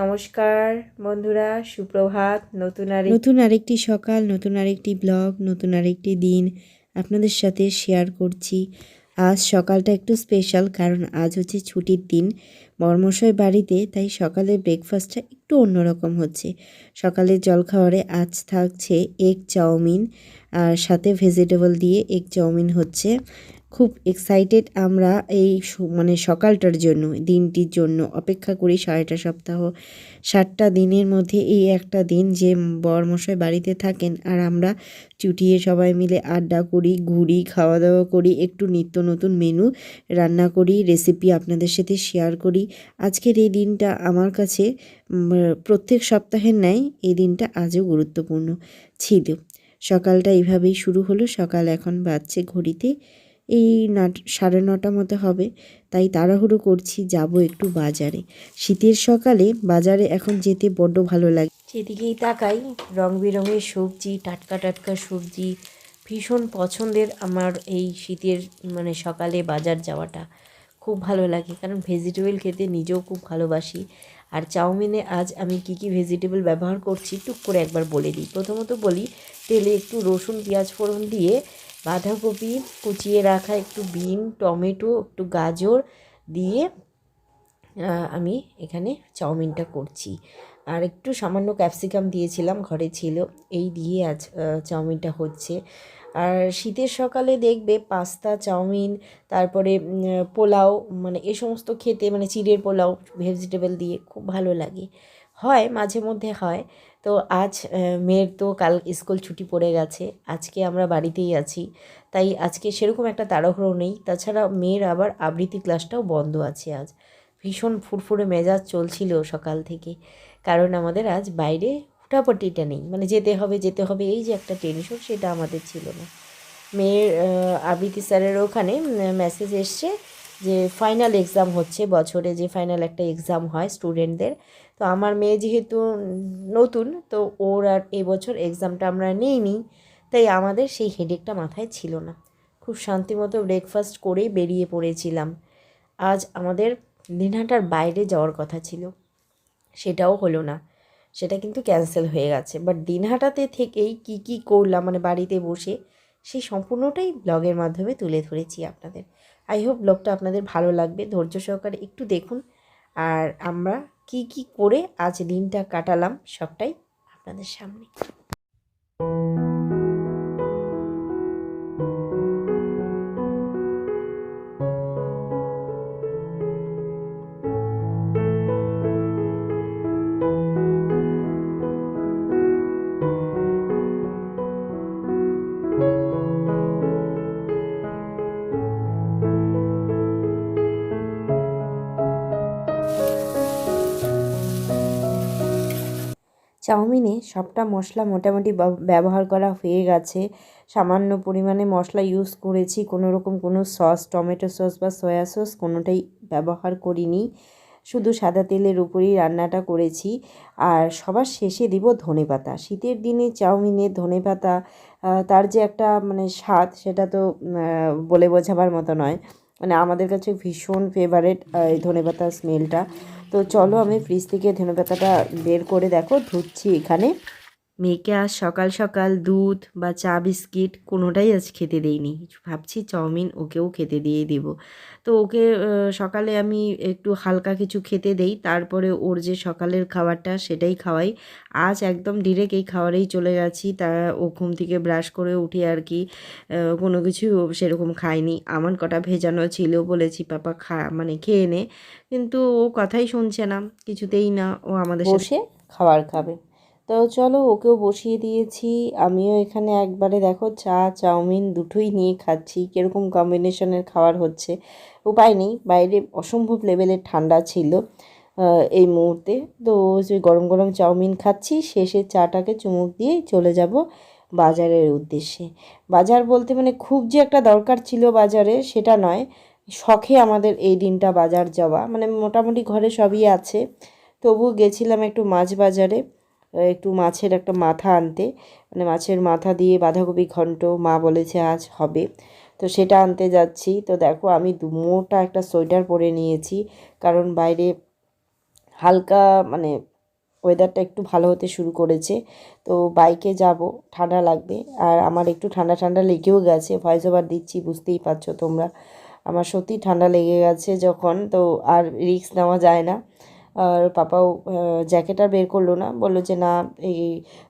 নমস্কার, বন্ধুরা, সুপ্রভাত, নতুন আর নতুন আরেকটি সকাল, নতুন আরেকটি ব্লগ, নতুন আরেকটি দিন আপনাদের সাথে শেয়ার করছি। আজ সকালটা একটু স্পেশাল কারণ আজ হচ্ছে ছুটির দিন। বর্মশয় বাড়িতে, তাই সকালে ব্রেকফাস্টটা একটু অন্যরকম হচ্ছে। সকালের জলখাবারে আজ থাকছে এগ চাউমিন আর সাথে ভেজিটেবল দিয়ে এগ চাউমিন হচ্ছে। খুব এক্সাইটেড আমরা এই মানে সকালটার জন্য, দিনটির জন্য অপেক্ষা করি সাড়েটা সপ্তাহ, সাতটা দিনের মধ্যে এই একটা দিন যে বরমশাই বাড়িতে থাকেন আর আমরা চুটিয়ে সবাই মিলে আড্ডা করি, ঘুরি খাওয়া দাওয়া করি, একটু নিত্য নতুন মেনু রান্না করি রেসিপি আপনাদের সাথে শেয়ার করি। আজকের এই দিনটা আমার কাছে প্রত্যেক সপ্তাহের ন্যায় এই দিনটা আজও গুরুত্বপূর্ণ। ছিল। সকালটা এইভাবেই শুরু হলো, সকাল এখন বাজছে ঘড়িতে এই নাট, সাড়ে নটা মতো হবে। তাই তাড়াহুড়ো করছি, যাব একটু বাজারে। শীতের সকালে বাজারে এখন যেতে বড্ড ভালো লাগে সেদিকেই তাকাই রং বেরঙের সবজি, টাটকা টাটকা সবজি, ভীষণ পছন্দের আমার এই শীতের মানে সকালে বাজার যাওয়াটা। খুব ভালো লাগে, কারণ ভেজিটেবল খেতে নিজেও খুব ভালোবাসি। আর চাউমিনে আজ আমি কি কি ভেজিটেবল ব্যবহার করছি, টুক করে একবার বলে দিই। প্রথমত বলি, তেলে একটু রসুন, পেঁয়াজ ফোড়ন দিয়ে বাঁধাকপি কুচিয়ে রাখা একটু বিন টমেটো, একটু গাজর দিয়ে আমি এখানে চাউমিনটা করছি। আর একটু সামান্য ক্যাপসিকাম দিয়েছিলাম ঘরে ছিল, এই দিয়ে আজ চাউমিনটা হচ্ছে। আর শীতের সকালে দেখবে পাস্তা, চাউমিন, তারপরে পোলাও মানে এ সমস্ত খেতে মানে চিড়ের পোলাও, ভেজিটেবল দিয়ে খুব ভালো লাগে। হয়, মাঝে মধ্যে হয়। তো আজ মেয়ের তো কাল স্কুল ছুটি পড়ে গেছে, আজকে আমরা বাড়িতেই আছি। তাই আজকে সেরকম একটা তাড়াহুড়ো নেই। তাছাড়া মেয়ের আবার আবৃত্তি ক্লাসটাও বন্ধ আছে আজ। ভীষণ ফুরফুরে মেজাজ চলছিল সকাল থেকে। কারণ আমাদের আজ বাইরে হুটাপাটিটা নেই। মানে যেতে হবে যেতে হবে, এই যে একটা টেনশন সেটা আমাদের ছিল না। মেয়ের আবৃত্তি স্যারের ওখানে মেসেজ এসছে যে ফাইনাল এক্সাম হচ্ছে বছরে, যে ফাইনাল একটা এক্সাম হয় স্টুডেন্টদের তো আমার মেয়ে যেহেতু নতুন, তো ওর আর এবছর এক্সামটা আমরা নিইনি, তাই আমাদের সেই হেডেকটা মাথায় ছিল না। খুব শান্তিমতো ব্রেকফাস্ট করে বেরিয়ে পড়েছিলাম। আজ আমাদের দিনহাটার বাইরে যাওয়ার কথা ছিল। সেটাও হলো না। সেটা কিন্তু ক্যান্সেল হয়ে গেছে। বাট দিনহাটাতে থেকেই কি কি করলাম মানে বাড়িতে বসে, সেই সম্পূর্ণটাই ব্লগের মাধ্যমে তুলে ধরেছি আপনাদের। আই হোপ ব্লগটা আপনাদের ভালো লাগবে। ধৈর্য সহকারে একটু দেখুন। আর আমরা কি কি করে আজ দিনটা কাটালাম সবটাই আপনাদের সামনে। চাউমিনে সবটা মশলা মোটামুটি ব্যবহার করা হয়ে গেছে। সামান্য পরিমাণে মশলা ইউজ করেছি। কোনো রকম কোনো সস টমেটো সস বা সয়া সস কোনোটাই ব্যবহার করিনি। শুধু সাদা তেলের উপরেই রান্নাটা করেছি। আর সবার শেষে দিব ধনেপাতা শীতের দিনে চাউমিনে ধনেপাতা আহ, তার যে একটা মানে স্বাদ সেটা তো বলে বোঝাবার মতো নয়। মানে আমাদের কাছে ভীষণ ফেভারেট এই ধনেপাতার স্মেলটা তো চলো আমি ফ্রিজ থেকে ধনেপাতাটা বের করে দেখো, ধুচ্ছি এখানে। মেয়েকে আজ সকাল সকাল দুধ বা চা বিস্কিট কোনোটাই আজ খেতে দেইনি। ভাবছি চাউমিন ওকেও খেতে দিয়ে দেব। তো ওকে সকালে আমি একটু হালকা কিছু খেতে দেই, তারপরে ওর যে সকালের খাবারটা সেটাই খাওয়াই। আজ একদম ডিরেক্ট এই খাবারেই চলে গেছি তা ও ঘুম থেকে ব্রাশ করে উঠে আর কি কোনো কিছু সেরকম খায়নি। আমার কটা ভেজানো ছিল বলেছি, পাপা, খা মানে খেয়ে নে। কিন্তু ও কথাই শুনছে না, কিছুতেই না। ও আমাদের বসে খাবার খাবে। তো চলো ওকেও বসিয়ে দিয়েছি। আমিও এখানে একবারে দেখো চা, চাউমিন দুটোই নিয়ে খাচ্ছি। কীরকম কম্বিনেশনের খাবার হচ্ছে? উপায় নেই। বাইরে অসম্ভব লেভেলের ঠান্ডা ছিল এই মুহূর্তে। তো গরম গরম চাউমিন খাচ্ছি, শেষে চাটাকে চুমুক দিয়ে চলে যাব বাজারের উদ্দেশ্যে। বাজার বলতে মানে খুব যে একটা দরকার ছিল বাজারে, সেটা নয়। শখে আমাদের এই দিনটা বাজার যাওয়া। মানে মোটামুটি ঘরে সবই আছে। তবু গেছিলাম একটু মাছ বাজারে একটু মাছের একটা মাথা আনতে। মানে মাছের মাথা দিয়ে বাঁধাকপি ঘন্ট মা বলেছে আজ হবে। তো সেটা আনতে যাচ্ছি। তো দেখো, আমি মোটা একটা সোয়েটার পরে নিয়েছি। কারণ বাইরে হালকা মানে ওয়েদারটা একটু ভালো হতে শুরু করেছে। তো বাইকে যাব, ঠান্ডা লাগবে। আর আমার একটু ঠান্ডা ঠান্ডা লেগেও গেছে। ভয়েস ওভার দিচ্ছি, বুঝতেই পারছ তোমরা। আমার সত্যি ঠান্ডা লেগে গেছে যখন। তো আর রিস্ক নেওয়া যায় না। আর পাপাও জ্যাকেট আর বের করল না। বলল যে, না, এই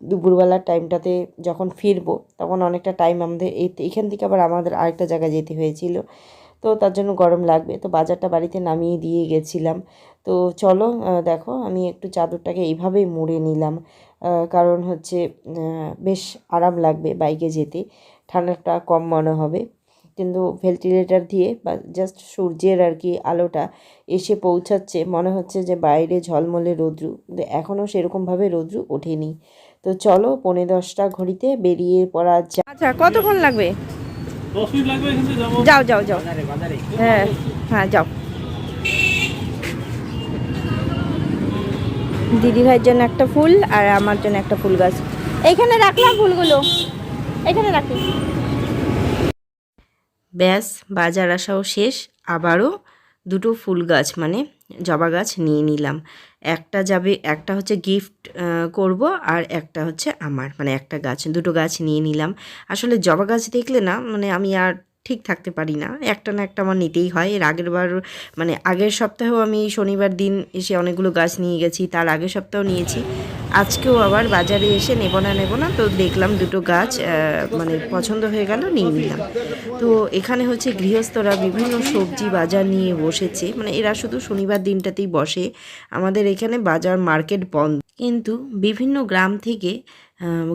দুপুরবেলার টাইমটাতে যখন ফিরবো, তখন অনেকটা টাইম আমাদের এই, এখান থেকে আবার আমাদের আরেকটা জায়গায় যেতে হয়েছিল। তো তার জন্য গরম লাগবে। তো বাজারটা বাড়িতে নামিয়ে দিয়ে গেছিলাম। তো চলো দেখো, আমি একটু চাদরটাকে এইভাবেই মুড়ে নিলাম। কারণ হচ্ছে বেশ আরাম লাগবে বাইকে যেতে। ঠান্ডাটা কম মনে হবে। কিন্তু ভেন্টিলেটার দিয়ে বা জাস্ট সূর্যের আর কি আলোটা এসে পৌঁছাচ্ছে মনে হচ্ছে যে বাইরে ঝলমলে রৌদ্রু। কিন্তু এখনও সেরকমভাবে রৌদ্রু ওঠেনি। তো চলো পৌনে দশটা ঘড়িতে বেরিয়ে পড়া যা আচ্ছা কতক্ষণ লাগবে? যাও যাও যাও। হ্যাঁ হ্যাঁ যাও। দিদি ভাইয়ের জন্য একটা ফুল আর আমার জন্য একটা ফুল গাছ। এইখানে রাখলাম ফুলগুলো। এখানে রাখি। ব্যাস, বাজার আসাও শেষ। আবারও দুটো ফুল গাছ মানে জবা গাছ নিয়ে নিলাম। একটা যাবে, একটা হচ্ছে গিফট করব আর একটা হচ্ছে আমার মানে একটা গাছ, দুটো গাছ নিয়ে নিলাম। আসলে জবা গাছ দেখলে না মানে আমি আর ঠিক থাকতে পারি না। একটা না একটা আমার নিতেই হয়। এর আগের বার মানে আগের সপ্তাহেও আমি শনিবার দিন এসে অনেকগুলো গাছ নিয়ে গেছি, তার আগের সপ্তাহেও নিয়েছি। আজকেও আবার বাজারে এসে নেব না নেব না, তো দেখলাম দুটো গাছ মানে পছন্দ হয়ে গেল, নিয়ে নিলাম। তো এখানে হচ্ছে গৃহস্থরা বিভিন্ন সবজি বাজার নিয়ে বসেছে মানে এরা শুধু শনিবার দিনটাতেই বসে। আমাদের এখানে বাজার মার্কেট বন্ধ। কিন্তু বিভিন্ন গ্রাম থেকে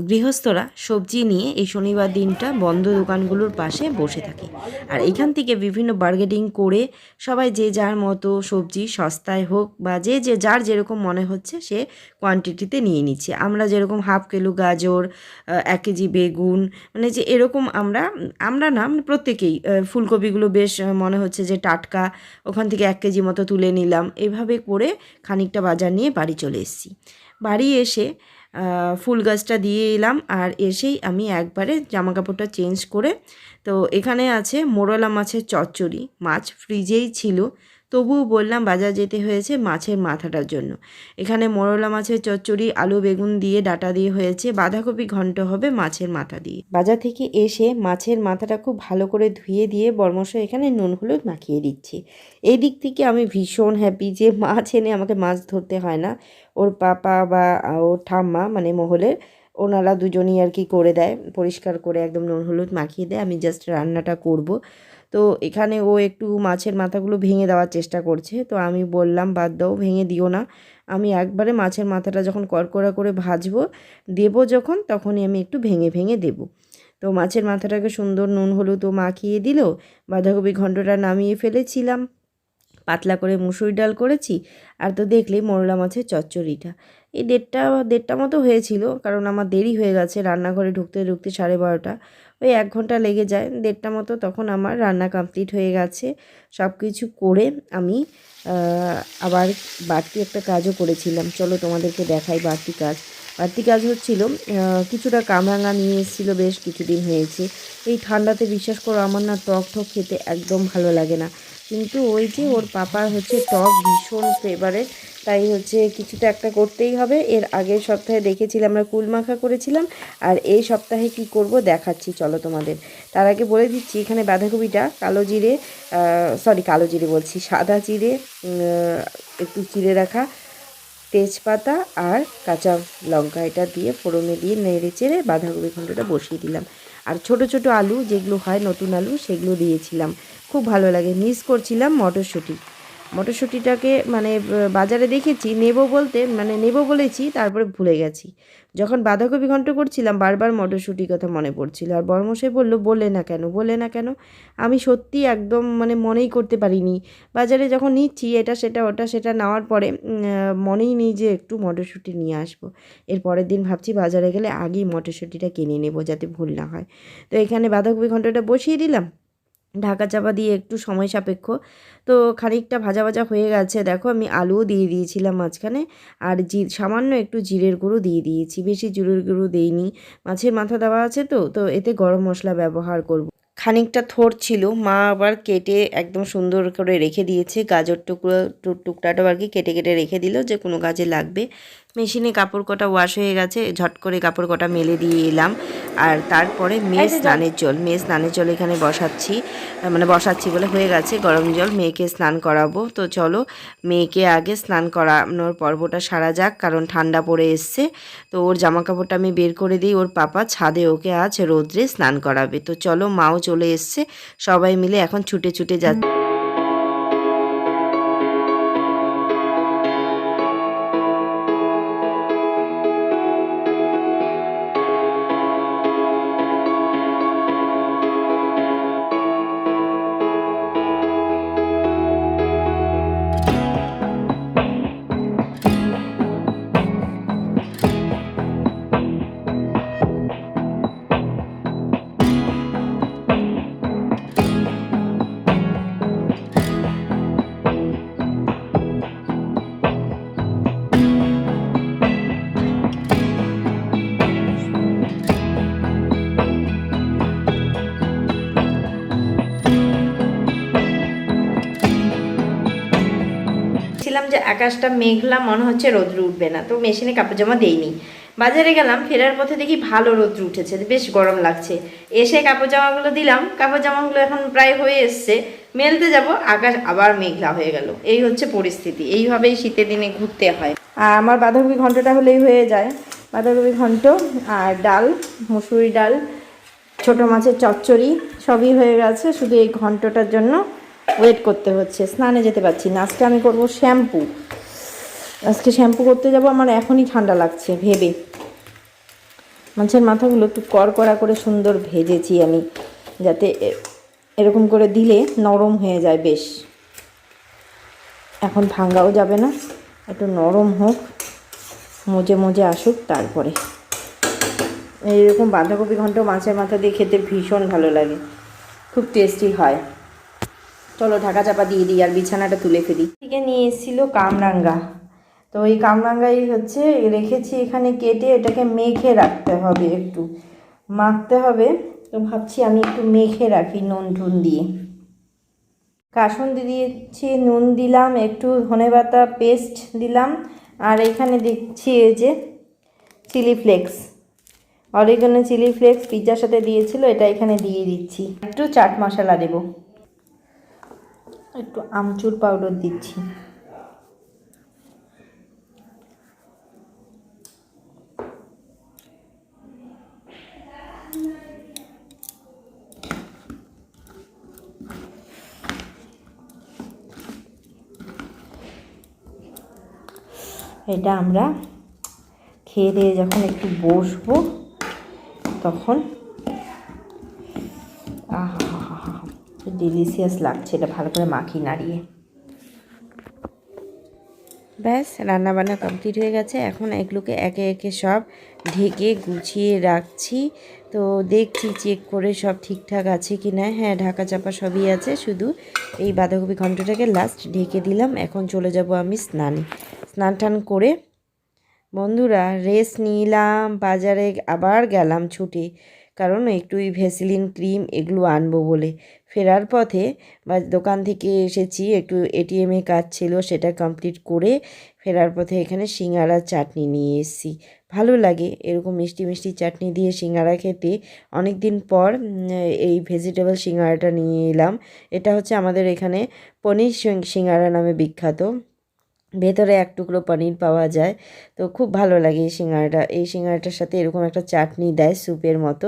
গৃহস্থরা সবজি নিয়ে এই শনিবার দিনটা বন্ধ দোকানগুলোর পাশে বসে থাকে। আর এখান থেকে বিভিন্ন বার্গেটিং করে সবাই যে যার মতো সবজি সস্তায় হোক বা যে যে যার যেরকম মনে হচ্ছে সে কোয়ান্টিটিতে নিয়ে নিচ্ছে। আমরা যেরকম হাফ কিলো গাজর এক কেজি বেগুন মানে যে এরকম আমরা আমরা না মানে প্রত্যেকেই ফুলকপিগুলো বেশ মনে হচ্ছে যে টাটকা, ওখান থেকে এক কেজি মতো তুলে নিলাম। এভাবে করে খানিকটা বাজার নিয়ে বাড়ি চলে এসেছি। বাড়ি এসে ফুল গাছটা দিয়ে এলাম আর এসেই আমি একবারে জামা কাপড়টা চেঞ্জ করে, তো এখানে আছে মোরলা মাছের চচ্চড়ি। মাছ ফ্রিজেই ছিল। তবুও বললাম বাজার যেতে হয়েছে মাছের মাথাটার জন্য। এখানে মোরলা মাছের চচ্চড়ি, আলু বেগুন দিয়ে ডাটা দিয়ে হয়েছে, বাঁধাকপি ঘন্ট হবে মাছের মাথা দিয়ে। বাজার থেকে এসে মাছের মাথাটা খুব ভালো করে ধুয়ে দিয়ে বর্মশ এখানে নুন হলুদ মাখিয়ে দিচ্ছি। এই দিক থেকে আমি ভীষণ হ্যাপি যে মাছ এনে আমাকে মাছ ধরতে হয় না। ওর পাপা বা ওর ঠাম্মা মানে মহলের, ওনারা দুজনেই আর কি করে দেয়, পরিষ্কার করে একদম নুন হলুদ মাখিয়ে দেয়। আমি জাস্ট রান্নাটা করব। তো এখানে ও একটু মাছের মাথাগুলো ভেঙে দেওয়ার চেষ্টা করছে। তো আমি বললাম, বাদ দাও, ভেঙে দিও না। আমি একবারে মাছের মাথাটা যখন কড়কড়া করে ভাজবো, দেবো যখন, তখনই আমি একটু ভেঙে ভেঙে দেবো। তো মাছের মাথাটাকে সুন্দর নুন, হলুদ মাখিয়ে দিল। বাঁধাকপি ঘন্টটা নামিয়ে ফেলেছিলাম। পাতলা করে মুসুরি ডাল করেছি। আর তো দেখলে মোরলা মাছের চচ্চড়িটা। এই দেড়টা দেড়টা মতো হয়েছিল, কারণ আমার দেরি হয়ে গেছে রান্নাঘরে ঢুকতে ঢুকতে সাড়ে বারোটা। ওই এক ঘণ্টা লেগে যায়। দেড়টা মতো তখন আমার রান্না কমপ্লিট হয়ে গেছে। সব কিছু করে আমি আবার বাড়তি একটা কাজও করেছিলাম। চলো তোমাদেরকে দেখাই বাড়তি কাজ। বাড়তি কাজ হচ্ছিল কিছুটা কামরাঙা নিয়ে এসেছিল বেশ কিছুদিন হয়েছে। এই ঠান্ডাতে বিশ্বাস করো আমার না টক টক খেতে একদম ভালো লাগে না। কিন্তু ওই যে ওর পাপার হচ্ছে টক ভীষণ ফেভারেট তাই হচ্ছে কিছুটা একটা করতেই হবে। এর আগের সপ্তাহে দেখেছিলাম, আমরা কুল মাখা করেছিলাম, আর এই সপ্তাহে কি করব দেখাচ্ছি, চলো তোমাদের। তার আগে বলে দিচ্ছি, এখানে বাঁধাকপিটা কালো জিরে সরি কালো জিরে বলছি, সাদা জিরে একটু চিড়ে রাখা তেজপাতা আর কাঁচা লঙ্কা এটা দিয়ে ফোড়নে দিয়ে নেড়ে চেড়ে বাঁধাকপি খণ্ডটা বসিয়ে দিলাম। আর ছোট ছোট আলু যেগুলো হয় নতুন আলু সেগুলো দিয়েছিলাম। খুব ভালো লাগে। মিস করছিলাম মটরশুঁটি। মটরশুঁটিটাকে মানে বাজারে দেখেছি, নেব বলতে মানে নেব বলেছি, তারপরে ভুলে গেছি। যখন বাঁধাকপি ঘন্ট করছিলাম, বারবার মটরশুঁটির কথা মনে পড়ছিল। আর বর্মশাই বলল, বলে না কেন, বলে না কেন? আমি সত্যি একদম মানে মনেই করতে পারিনি। বাজারে যখন নিচ্ছি, এটা সেটা, ওটা সেটা নেওয়ার পরে মনেই নেই যে একটু মটরশুঁটি নিয়ে আসব। এর পরের দিন ভাবছি বাজারে গেলে আগেই মটরশুঁটিটা কিনে নেব, যাতে ভুল না হয়। তো এখানে বাঁধাকপি ঘন্টটা বসিয়ে দিলাম। ঢাকা চাপা দিয়ে একটু সময় সাপেক্ষ। তো খানিকটা ভাজা ভাজা হয়ে গেছে। দেখো আমি আলুও দিয়ে দিয়েছিলাম মাঝখানে আর জি, সামান্য একটু জিরের গুঁড়ো দিয়ে দিয়েছি। বেশি জিরের গুঁড়ো দেইনি। মাছের মাথা দেওয়া আছে তো তো এতে গরম মশলা ব্যবহার করব। খানিকটা থোর ছিল। মা আবার কেটে একদম সুন্দর করে রেখে দিয়েছে। গাজর টুকরো টু- টুকটাটাও আর কি কেটে কেটে রেখে দিল যে কোনো কাজে লাগবে। মেশিনে কাপড় কটা ওয়াশ হয়ে গেছে ঝট করে কাপড় কটা মেলে দিয়ে এলাম। আর তারপরে মেয়ে স্নানের জল মেয়ে স্নানের জল এখানে বসাচ্ছি মানে বসাচ্ছি বলে হয়ে গেছে গরম জল মেয়েকে স্নান করাবো। তো চলো মেয়েকে আগে স্নান করানোর পর্বটা সারা যাক কারণ ঠান্ডা পড়ে এসছে। তো ওর জামা কাপড়টা আমি বের করে দিই ওর পাপা ছাদে ওকে আজ রোদ্রে স্নান করাবে। তো চলো মাও চলে এসছে সবাই মিলে এখন ছুটে ছুটে যাচ্ছে। যে আকাশটা মেঘলা মনে হচ্ছে, রোদ্র উঠবে না। তো মেশিনে কাপড় জামা দেইনি। বাজারে গেলাম, ফেরার পথে দেখি ভালো রোদ্র উঠেছে, বেশ গরম লাগছে। এসে কাপড় জামাগুলো দিলাম, কাপড় জামাগুলো এখন প্রায় হয়ে এসছে। মেলতে যাব, আকাশ আবার মেঘলা হয়ে গেল। এই হচ্ছে পরিস্থিতি, এইভাবেই শীতের দিনে ঘুরতে হয়। আর আমার বাঁধাকপি ঘন্টটা হলেই হয়ে যায়। বাঁধাকপি ঘন্ট আর ডাল, মুসুরি ডাল, ছোট মাছের চচ্চড়ি, সবই হয়ে গেছে। শুধু এই ঘন্টটার জন্য ওয়েট করতে হচ্ছে। স্নানে যেতে পারছি না। আজকে আমি করব শ্যাম্পু। আজকে শ্যাম্পু করতে যাব। আমার এখনই ঠান্ডা লাগছে, ভেবে। মাছের মাথাগুলো একটু কড়কড়া করে সুন্দর ভেজেছি আমি, যাতে এরকম করে দিলে নরম হয়ে যায় বেশ। এখন ভাঙ্গাও যাবে না। একটু নরম হোক, মজে মজে আসুক তারপরে। এইরকম বাঁধাকপি ঘন্ট মাছের মাথা দিয়ে খেতে ভীষণ ভালো লাগে। খুব টেস্টি হয়। চলো ঢাকা চাপা দিয়ে দিই আর বিছানাটা তুলে ফেলি। থেকে নিয়ে এসেছিল কামরাঙ্গা। তো এই কামরাঙ্গাই হচ্ছে রেখেছি এখানে কেটে এটাকে মেখে রাখতে হবে একটু। মাখতে হবে। তো ভাবছি আমি একটু মেখে রাখি নুন টুন দিয়ে। কাসুন্দি দিয়েছি, নুন দিলাম, একটু ধনেপাতা পেস্ট দিলাম। আর এখানে দিচ্ছি এই যে chilli flakes. Oregano chilli flakes পিৎজার সাথে দিয়েছিল, এটা এখানে দিয়ে দিচ্ছি। একটু চাট মশলা দেব। একটু আমচুর পাউডার দিচ্ছি। এটা আমরা খেয়ে দিয়ে যখন একটু বসবো তখন ডিলিশিয়াস লাগছে, এটা ভালো করে মাখি নাড়িয়ে। ব্যাস, রান্নাবান্না কমপ্লিট হয়ে গেছে। এখন এগুলোকে একে একে সব ঢেকে গুছিয়ে রাখছি। তো দেখছি চেক করে সব ঠিকঠাক আছে কি না হ্যাঁ ঢাকা চাপা সবই আছে, শুধু এই বাঁধাকপি ঘন্টটাকে লাস্ট ঢেকে দিলাম। এখন চলে যাব আমি স্নানে। স্নান টান করে বন্ধুরা রেস্ট নিলাম। বাজারে আবার গেলাম ছুটে। কারণ একটু ভেসিলিন ক্রিম এগুলো আনব বলে। ফেরার পথে বা দোকান থেকে এসেছি, একটু এটিএমে কাজ ছিল, সেটা কমপ্লিট করে ফেরার পথে এখানে সিঙ্গারা চাটনি নিয়ে এসেছি। ভালো লাগে এরকম মিষ্টি মিষ্টি চাটনি দিয়ে সিঙ্গারা খেতে। অনেক দিন পর এই ভেজিটেবল সিঙ্গারাটা নিয়ে এলাম। এটা হচ্ছে আমাদের এখানে পনির সিঙ্গারা নামে বিখ্যাত। ভেতরে এক টুকরো পনির পাওয়া যায়। তো খুব ভালো লাগে এই সিঙ্গারাটা। এই সিঙ্গারাটার সাথে এরকম একটা চাটনি দেয় স্যুপের মতো।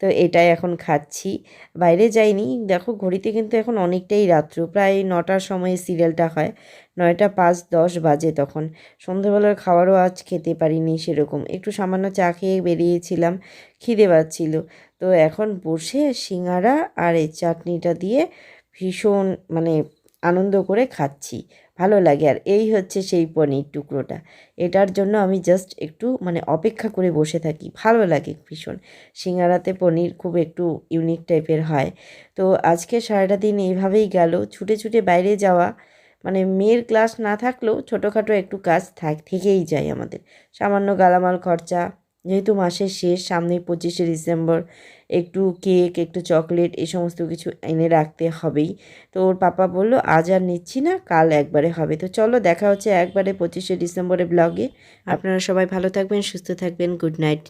তো এটাই এখন খাচ্ছি। বাইরে যাইনি। দেখো ঘড়িতে কিন্তু এখন অনেকটাই রাত্র। প্রায় নটার সময় সিরিয়ালটা হয়। নয়টা পাঁচ দশ বাজে তখন। সন্ধ্যেবেলার খাবারও আজ খেতে পারিনি সেরকম। একটু সামান্য চা খেয়ে বেরিয়েছিলাম। খিদে পাচ্ছিল। তো এখন বসে সিঙ্গারা আর এই চাটনিটা দিয়ে ভীষণ মানে আনন্দ করে খাচ্ছি। ভালো লাগে। আর এই হচ্ছে সেই পনির টুকরোটা। এটার জন্য আমি জাস্ট একটু মানে অপেক্ষা করে বসে থাকি। ভালো লাগে ভীষণ। সিঙ্গারাতে পনির খুব একটু ইউনিক টাইপের হয়। তো আজকে সারাটা দিন এইভাবেই গেল। ছুটে ছুটে বাইরে যাওয়া মানে মেয়ের ক্লাস না থাকলেও ছোটোখাটো একটু কাজ থাক, থেকেই যায় আমাদের। সামান্য গালামাল খরচা, যেহেতু মাসের শেষ, সামনেই পঁচিশে ডিসেম্বর একটু কেক, একটু চকলেট এই সমস্ত কিছু এনে রাখতে হবেই। তো ওর পাপা বলল, আজ আর নিচ্ছি না, কাল একবারে হবে। তো চলো দেখা হচ্ছে একবারে পঁচিশে ডিসেম্বরে ব্লগে আপনারা সবাই ভালো থাকবেন, সুস্থ থাকবেন গুড নাইট